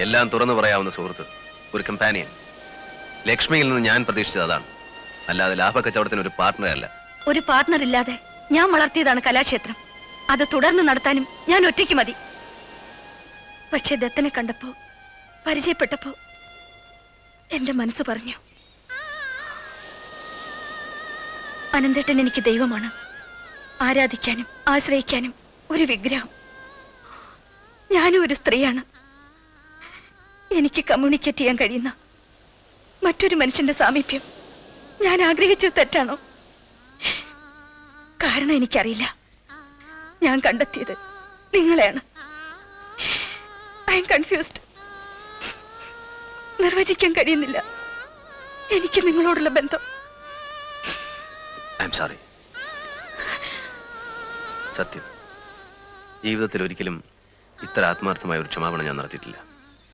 എല്ലാം തുറന്നു പറയാവുന്ന സുഹൃത്ത് ഒരു കമ്പാനിയൻ ലക്ഷ്മിയിൽ നിന്ന് ഞാൻ പ്രതീക്ഷിച്ചത് അതാണ്. അല്ലാതെ ലാഭക്കച്ചവടത്തിന് ഒരു പാർട്ട്ണർ അല്ല. ഒരു പാർട്ട്ണർ ഇല്ലാതെ ഞാൻ വളർത്തിയതാണ് കലാക്ഷേത്രം. അത് തുടർന്ന് നടത്താനും ഞാൻ ഒറ്റയ്ക്ക് മതി. പക്ഷെ ദത്തനെ കണ്ടപ്പോ പരിചയപ്പെട്ടപ്പോ എന്റെ മനസ്സ് പറഞ്ഞു. അനന്തേട്ടൻ എനിക്ക് ദൈവമാണ്. ആരാധിക്കാനും ആശ്രയിക്കാനും ഒരു വിഗ്രഹം. ഞാനും ഒരു സ്ത്രീയാണ്. എനിക്ക് കമ്മ്യൂണിക്കേറ്റ് ചെയ്യാൻ കഴിയുന്ന മറ്റൊരു മനുഷ്യന്റെ സാമീപ്യം ഞാൻ ആഗ്രഹിച്ചത് തെറ്റാണോ? കാരണം എനിക്കറിയില്ല. ഞാൻ കണ്ടെത്തിയത് നിങ്ങളെയാണ്. ഐ എം കൺഫ്യൂസ്ഡ് നിർവചിക്കാൻ കഴിയുന്നില്ല. എനിക്ക് നിങ്ങളോടുള്ള ബന്ധം. ഐ എം സോറി സത്യം. ജീവിതത്തിൽ ഒരിക്കലും ഇത്ര ആത്മാർത്ഥമായ ഒരു ക്ഷമാപണം ഞാൻ നടത്തിയിട്ടില്ല.